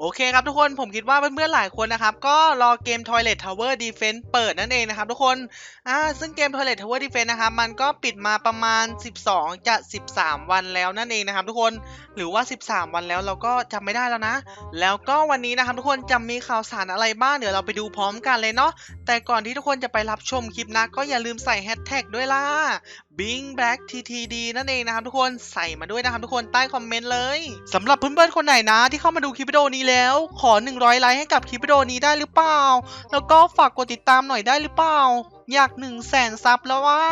โอเคครับทุกคนผมคิดว่าเพื่อนๆหลายคนนะครับ ก็รอเกม Toilet Tower Defense เปิดนั่นเองนะครับทุกคนอ่าซึ่งเกม Toilet Tower Defense นะครับ มันก็ปิดมาประมาณ 12 จะ 13 วันแล้วนั่นเองนะครับทุกคนหรือว่า 13 วันแล้วเราก็จำไม่ได้แล้วนะ แล้วก็วันนี้นะครับทุกคนจะมีข่าวสารอะไรบ้างเดี๋ยวเราไปดูพร้อมกันเลยเนาะแต่ก่อนที่ทุกคนจะไปรับชมคลิปนะ ก็อย่าลืมใส่แฮชแท็กด้วยล่ะ Bing Black TTD นั่นเองนะครับทุกคนใส่มาด้วยนะครับทุกคนใต้คอมเมนต์เลยสำหรับเพื่อนๆคนไหนนะที่เข้ามาดูคลิปวิดีโอนี้แล้ว ขอ 100 ไลค์ให้กับคลิปวิดีโอนี้ได้หรือเปล่า แล้วก็ฝากกดติดตามหน่อยได้หรือเปล่า อยาก1 0 0 0 0แสนซับแล้วว่า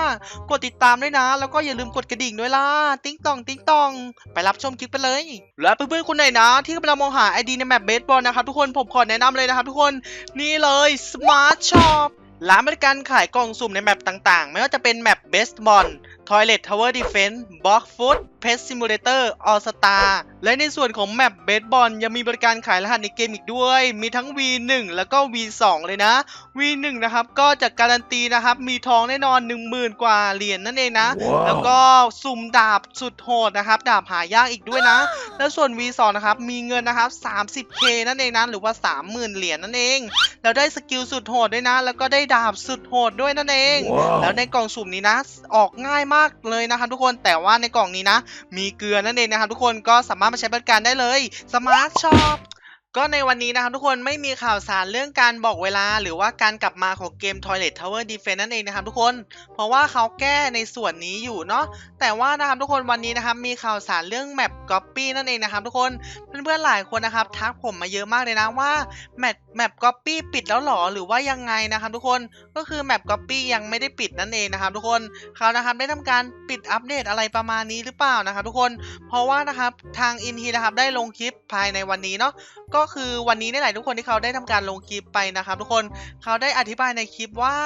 กดติดตามด้วยนะ แล้วก็อย่าลืมกดกระดิ่งด้วยล่ะติ๊งตองติ๊งตอง ไปรับชมคลิปกันเลย และเพื่อนๆคนไหนนะ ที่กำลังมองหาไอดีในแมปเบสบอลนะครับทุกคนผมขอแนะนำเลยนะครับทุกคนนี่เลย Smart Shop ร้านบริการขายกล่องสุ่มในแมปต่างๆ ไม่ว่าจะเป็นแมปเบสบอล Toilet Tower Defense Box Food Pet Simulator All Star และในส่วนของแมป Best b o l ยังมีบริการขายรหัสในเกมอีกด้วย มีทั้ง V1 แล้วก็ V2 เลยนะ V1 นะครับ ก็จะการันตีนะครับ มีทองแน่นอน 10,000 กว่าเหรียญนั่นเองนะว้าวแล้วก็สุ่มดาบสุดโหดนะครับ ดาบหายากอีกด้วยนะ แล้วส่วน V2 นะครับ มีเงินนะครับ 30k นั่นเองนะ หรือว่า 30,000 เหรียญนั่นเองแล้วได้สกิลสุดโหดด้วยนะ แล้วก็ได้ดาบสุดโหดด้วยนั่นเองว้าวแล้วในกล่องสุ่มนี้นะ ออกง่ายมากเลยนะครับทุกคนแต่ว่าในกล่องนี้นะ มีเกลือนั่นเองนะครับทุกคนก็สามารถมาใช้บริการได้เลยสมาร์ทช็อป ก็ในวันนี้นะครับทุกคนไม่มีข่าวสารเรื่องการบอกเวลา หรือว่าการกลับมาของเกม Toilet Tower Defense นั่นเองนะครับทุกคน เพราะว่าเขาแก้ในส่วนนี้อยู่เนาะแต่ว่านะครับทุกคนวันนี้นะครับมีข่าวสารเรื่องแมป Copy นั่นเองนะครับทุกคนเพื่อนๆหลายคนนะครับทักผมมาเยอะมากเลยนะว่าแมปแมป Copy ปิดแล้วหรอหรือว่ายังไงนะครับทุกคนก็คือแมป Copy ยังไม่ได้ปิดนั่นเองนะครับทุกคนเขานะครับได้ทำการปิดอัปเดตอะไรประมาณนี้หรือเปล่านะครับทุกคน เพราะว่านะครับทางอินทีนะครับได้ลงคลิปภายในวันนี้เนาะก็คือวันนี้นี่แหละทุกคนที่เขาได้ทำการลงคลิปไปนะครับทุกคนเขาได้อธิบายในคลิปว่า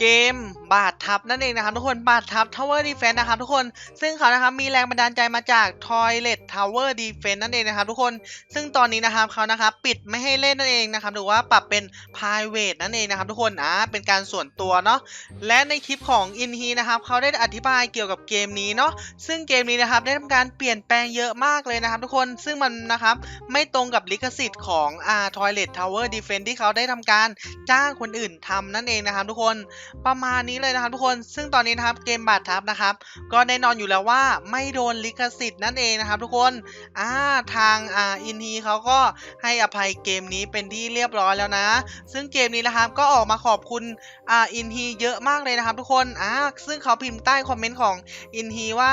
เกมบาดทับนั่นเองนะครับทุกคนบาดทับ Tower Defense นะครับทุกคนซึ่งเขานะครับมีแรงบันดาลใจมาจาก Toilet Tower Defense นั่นเองนะครับทุกคนซึ่งตอนนี้นะครับเขานะครับปิดไม่ให้เล่นนั่นเองนะครับหรือว่าปรับเป็น private นั่นเองนะครับทุกคนอ่าเป็นการส่วนตัวเนาะและในคลิปของ i n h e นะครับเขาได้อธิบายเกี่ยวกับเกมนี้เนาะซึ่งเกมนี้นะครับได้ทำการเปลี่ยนแปลงเยอะมากเลยนะครับทุกคนซึ่งมันนะครับไม่ตรงกับลิขสิทธิ์ของอ่า Toilet Tower Defense ที่เขาได้ทำการจ้างคนอื่นทำนั่นเองนะครับทุกคนประมาณนี้เลยนะครับทุกคนซึ่งตอนนี้นะครับเกมบาดทับนะครับ ก็แน่นอนอยู่แล้วว่าไม่โดนลิขสิทธิ์นั่นเองนะครับทุกคนอ่าทางอ่าอินฮีเขาก็ให้อภัยเกมนี้เป็นที่เรียบร้อยแล้วนะ ซึ่งเกมนี้นะครับก็ออกมาขอบคุณอ่าอินฮีเยอะมากเลยนะครับ ทุกคนอ่าซึ่งเขาพิมพ์ใต้คอมเมนต์ของอินฮีว่า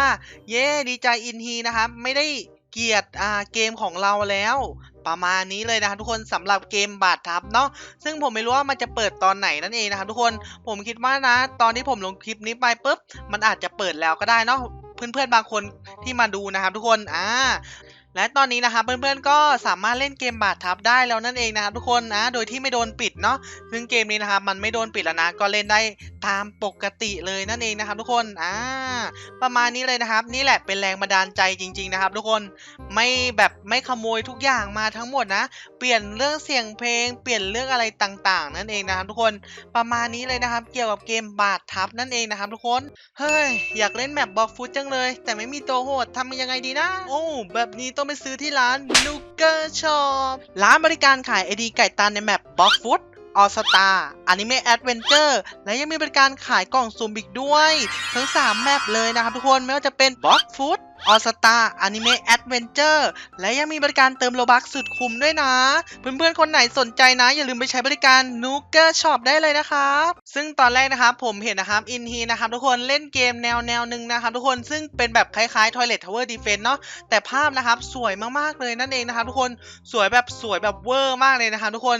เย้ดีใจอินฮีนะครับไม่ได้ เกียรติเกมของเราแล้ว ประมาณนี้เลยนะครับทุกคนสำหรับเกมบาดทับเนาะซึ่งผมไม่รู้ว่ามันจะเปิดตอนไหนนั่นเองนะครับทุกคนผมคิดว่านะ ตอนที่ผมลงคลิปนี้ไปปุ๊บมันอาจจะเปิดแล้วก็ได้เนาะเพื่อนๆบางคนที่มาดูนะครับทุกคนอ่า และตอนนี้นะครับเพื่อนๆก็สามารถเล่นเกมบาดทับได้แล้วนั่นเองนะครับทุกคนนะ โดยที่ไม่โดนปิดเนาะซึ่งเกมนี้นะครับมันไม่โดนปิดแล้วนะก็เล่นได้ตามปกติเลยนั่นเองนะครับทุกคนอ่าประมาณนี้เลยนะครับ นี่แหละเป็นแรงบันดาลใจจริง ๆนะครับ ทุกคนไม่แบบไม่ขโมยทุกอย่างมาทั้งหมดนะ เปลี่ยนเรื่องเสียงเพลง เปลี่ยนเรื่องอะไรต่าง ๆ นั่นเองนะครับทุกคนประมาณนี้เลยนะครับ เกี่ยวกับเกมบาดทับนั่นเองนะครับทุกคนเฮ้ยอยากเล่นแมปบล็อกฟุตจังเลย แต่ไม่มีตัวโหดทำยังไงดีนะ โอ้แบบนี้ต้องไปซื้อที่ร้านนูเกอร์ช็อปร้านบริการขายไอดีไก่ตาในแมปบ็อกฟุตออสตาอนิเมะแอดเวนเจอร์และยังมีบริการขายกล่องซุ่มอีกด้วย ทั้ง 3 แมปเลยนะครับทุกคน ไม่ว่าจะเป็นบ็อกฟุตออสตาอนิเมะแอดเวนเจอร์และยังมีบริการเติมโลบักสุดคุ้มด้วยนะ เพื่อนๆ คนไหนสนใจนะ อย่าลืมไปใช้บริการนูเกอร์ช็อปได้เลยนะครับ ซึ่งตอนแรกนะครับผมเห็นนะครับอินฮีนะครับทุกคนเล่นเกมแนวแนวหนึ่งนะครับทุกคนซึ่งเป็นแบบคล้ายๆ Toilet Tower Defense เนาะแต่ภาพนะครับสวยมากๆเลยนั่นเองนะครับทุกคนสวยแบบสวยแบบเวอร์มากเลยนะครับทุกคน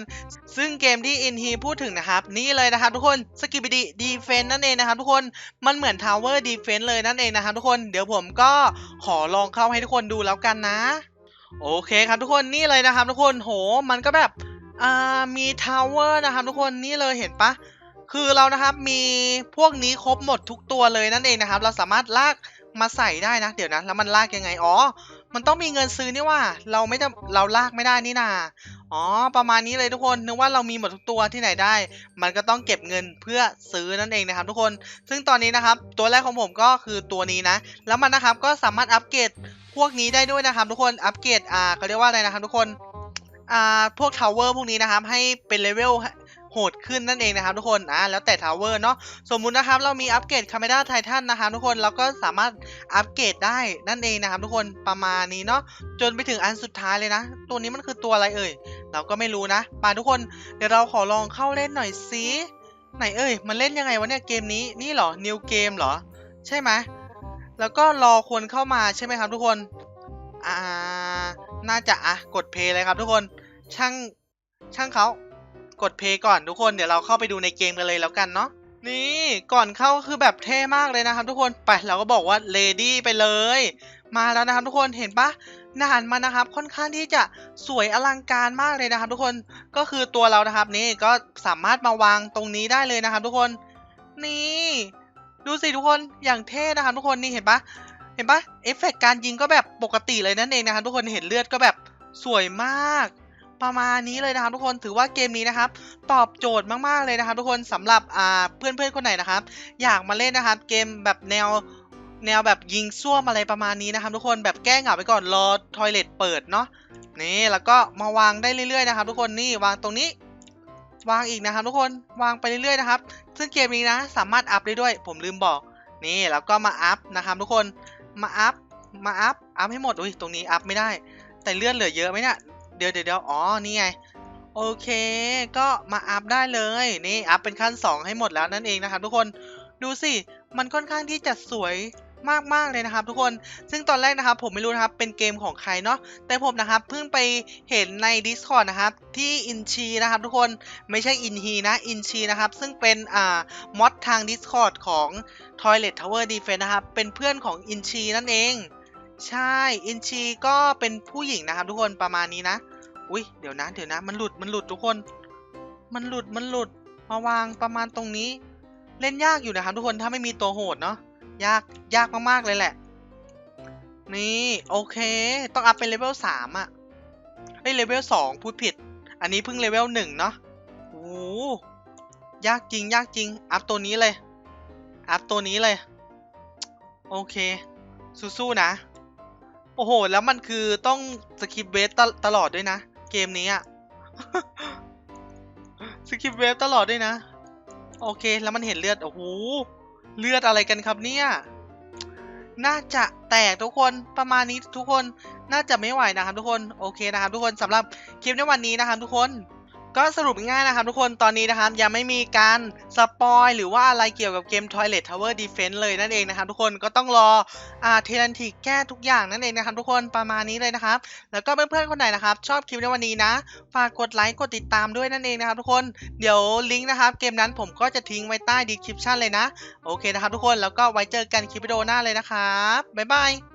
ซึ่งเกมที่อินฮีพูดถึงนะครับนี่เลยนะครับทุกคนสกิบิดีดีเฟนนั่นเองนะครับทุกคนมันเหมือน Tower Defense เลยนั่นเองนะครับทุกคนเดี๋ยวผมก็ขอลองเข้าให้ทุกคนดูแล้วกันนะ โอเคครับทุกคนนี่เลยนะครับ ทุกคนโห มันก็แบบอ่ามีทาวเวอร์นะครับ ทุกคนนี่เลยเห็นปะคือเรานะครับมีพวกนี้ครบหมดทุกตัวเลยนั่นเองนะครับ เราสามารถลากมาใส่ได้นะ เดี๋ยวนะ แล้วมันลากยังไง อ๋อ มันต้องมีเงินซื้อนี่ว่า เราไม่จะเราลากไม่ได้นี่นาอ๋อ ประมาณนี้เลยทุกคน นึกว่าเรามีหมดทุกตัวที่ไหนได้ มันก็ต้องเก็บเงินเพื่อซื้อนั่นเองนะครับทุกคน ซึ่งตอนนี้นะครับ ตัวแรกของผมก็คือตัวนี้นะ แล้วมันนะครับก็สามารถอัปเกรดพวกนี้ได้ด้วยนะครับ ทุกคน อัปเกรด อ่าเขาเรียกว่าอะไรนะครับ ทุกคน อ่า พวกทาวเวอร์พวกนี้นะครับ ให้เป็นเลเวล โหดขึ้นนั่นเองนะครับทุกคนอ่าแล้วแต่ทาวเวอร์เนาะสมมุตินะครับเรามีอัปเกรดคาเมราไททันนะครับทุกคนเราก็สามารถอัปเกรดได้นั่นเองนะครับทุกคนประมาณนี้เนาะจนไปถึงอันสุดท้ายเลยนะ ตัวนี้มันคือตัวอะไรเอ่ย เราก็ไม่รู้นะมาทุกคนเดี๋ยวเราขอลองเข้าเล่นหน่อยสิไหนเอ่ย มันเล่นยังไงวะเนี่ยเกมนี้นี่เหรอ new game เหรอ ใช่ไหมแล้วก็รอคนเข้ามาใช่ไหมครับทุกคนอ่าน่าจะอะกดเพย์เลยครับทุกคนช่างช่างเขา กดเพย์ก่อนทุกคนเดี๋ยวเราเข้าไปดูในเกมกันเลยแล้วกันเนาะนี่ก่อนเข้าคือแบบเท่มากเลยนะครับ ทุกคนไปเราก็บอกว่าเลดี้ไปเลย มาแล้วนะครับ ทุกคนเห็นปะนานมานะครับ ค่อนข้างที่จะสวยอลังการมากเลยนะครับ ทุกคนก็คือตัวเรานะครับนี่ก็สามารถมาวางตรงนี้ได้เลยนะครับ ทุกคนนี่ดูสิทุกคนอย่างเท่นะครับ ทุกคนนี่เห็นปะเห็นปะเอฟเฟกต์การยิงก็แบบปกติเลยนั่นเองนะครับ ทุกคนเห็นเลือดก็แบบสวยมาก ประมาณนี้เลยนะครับทุกคนถือว่าเกมนี้นะครับ ตอบโจทย์มากๆเลยนะครับ ทุกคนสำหรับอ่าเพื่อนๆคนไหนนะครับ อยากมาเล่นนะครับ เกมแบบแนวแนวแบบยิงซ่วมอะไรประมาณนี้นะครับ ทุกคนแบบแก้เหงาไปก่อนรอทอยเลทเปิดเนาะนี่แล้วก็มาวางได้เรื่อยๆนะครับ ทุกคนนี่วางตรงนี้วางอีกนะครับ ทุกคนวางไปเรื่อยๆนะครับ ซึ่งเกมนี้นะ สามารถอัพได้ด้วย ผมลืมบอก นี่แล้วก็มาอัพนะครับ ทุกคนมาอัพมาอัพอัพให้หมดอุ้ยตรงนี้อัพไม่ได้ แต่เลื่อนเหลือเยอะไหมเนี่ย เดี๋ยวเดี๋ยวอ๋อ นี่ไง โอเค ก็มาอัพได้เลย นี่อัพเป็นขั้น 2 ให้หมดแล้วนั่นเองนะครับทุกคน ดูสิ มันค่อนข้างที่จะสวยมากๆเลยนะครับทุกคน ซึ่งตอนแรกนะครับผมไม่รู้นะครับเป็นเกมของใครเนาะ แต่ผมนะครับเพิ่งไปเห็นใน Discord นะครับที่อินชีนะครับทุกคน ไม่ใช่อินฮีนะอินชีนะครับซึ่งเป็นอ่ามอดทาง Discord ของ Toilet Tower Defense นะครับเป็นเพื่อนของอินชีนั่นเอง ใช่ อินชีก็เป็นผู้หญิงนะครับ ทุกคนประมาณนี้นะ อุ้ยเดี๋ยวนะ เดี๋ยวนะ มันหลุด มันหลุดทุกคน มันหลุด มันหลุด มาวางประมาณตรงนี้ เล่นยากอยู่นะครับ ทุกคน ถ้าไม่มีตัวโหดเนาะ ยาก ยากมากๆเลยแหละ นี่ โอเค ต้องอัพเป็นเลเวลสามอะเฮ้ย เลเวลสองพูดผิด อันนี้เพิ่งเลเวลหนึ่งเนาะโอ้ยากจริง ยากจริง อัพตัวนี้เลย อัพตัวนี้เลย โอเค สู้ๆนะ โอ้โห แล้วมันคือต้องสกิปเวฟตลอดด้วยนะ เกมนี้อะสกิปเวฟตลอดด้วยนะ โอเค แล้วมันเห็นเลือด โอ้โห เลือดอะไรกันครับเนี่ย น่าจะแตกทุกคน ประมาณนี้ทุกคน น่าจะไม่ไหวนะครับทุกคน โอเคนะครับทุกคนสำหรับคลิปในวันนี้นะครับทุกคน ก็สรุปง่ายนะครับทุกคนตอนนี้นะครับยังไม่มีการสปอยหรือว่าอะไรเกี่ยวกับเกม Toilet Tower Defense เลยนั่นเองนะครับทุกคนก็ต้องรออ่าเทนันทิกแก้ทุกอย่างนั่นเองนะครับทุกคนประมาณนี้เลยนะครับแล้วก็เพื่อนๆคนไหนนะครับชอบคลิปในวันนี้นะฝากกดไลค์กดติดตามด้วยนั่นเองนะครับทุกคนเดี๋ยวลิงก์นะครับเกมนั้นผมก็จะทิ้งไว้ใต้ดีคริปชันเลยนะโอเคนะครับทุกคนแล้วก็ไว้เจอกันคลิปวิดีโอหน้าเลยนะครับบ๊ายบาย